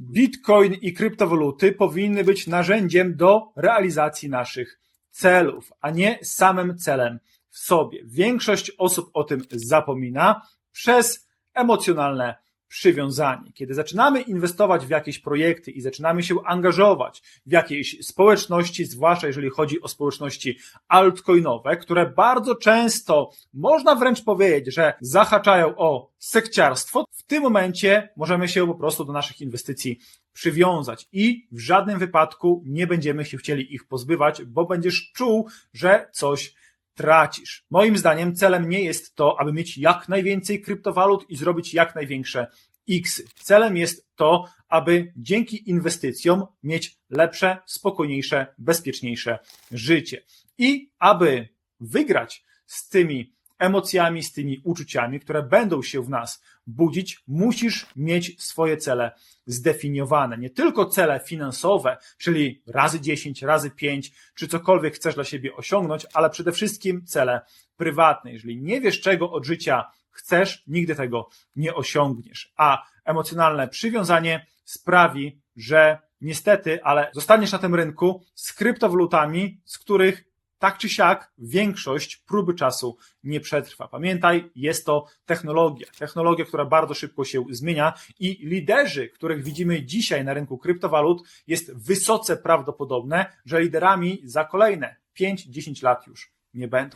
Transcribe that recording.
Bitcoin i kryptowaluty powinny być narzędziem do realizacji naszych celów, a nie samym celem w sobie. Większość osób o tym zapomina przez emocjonalne przywiązanie. Kiedy zaczynamy inwestować w jakieś projekty i zaczynamy się angażować w jakiejś społeczności, zwłaszcza jeżeli chodzi o społeczności altcoinowe, które bardzo często można wręcz powiedzieć, że zahaczają o sekciarstwo, w tym momencie możemy się po prostu do naszych inwestycji przywiązać i w żadnym wypadku nie będziemy się chcieli ich pozbywać, bo będziesz czuł, że coś tracisz. Moim zdaniem celem nie jest to, aby mieć jak najwięcej kryptowalut i zrobić jak największe X. Celem jest to, aby dzięki inwestycjom mieć lepsze, spokojniejsze, bezpieczniejsze życie. I aby wygrać z tymi emocjami, z tymi uczuciami, które będą się w nas budzić, musisz mieć swoje cele zdefiniowane. Nie tylko cele finansowe, czyli razy 10, razy 5, czy cokolwiek chcesz dla siebie osiągnąć, ale przede wszystkim cele prywatne. Jeżeli nie wiesz, czego od życia chcesz, nigdy tego nie osiągniesz. A emocjonalne przywiązanie sprawi, że niestety, ale zostaniesz na tym rynku z kryptowalutami, z których tak czy siak większość próby czasu nie przetrwa. Pamiętaj, jest to technologia. Technologia, która bardzo szybko się zmienia i liderzy, których widzimy dzisiaj na rynku kryptowalut, jest wysoce prawdopodobne, że liderami za kolejne 5-10 lat już nie będą.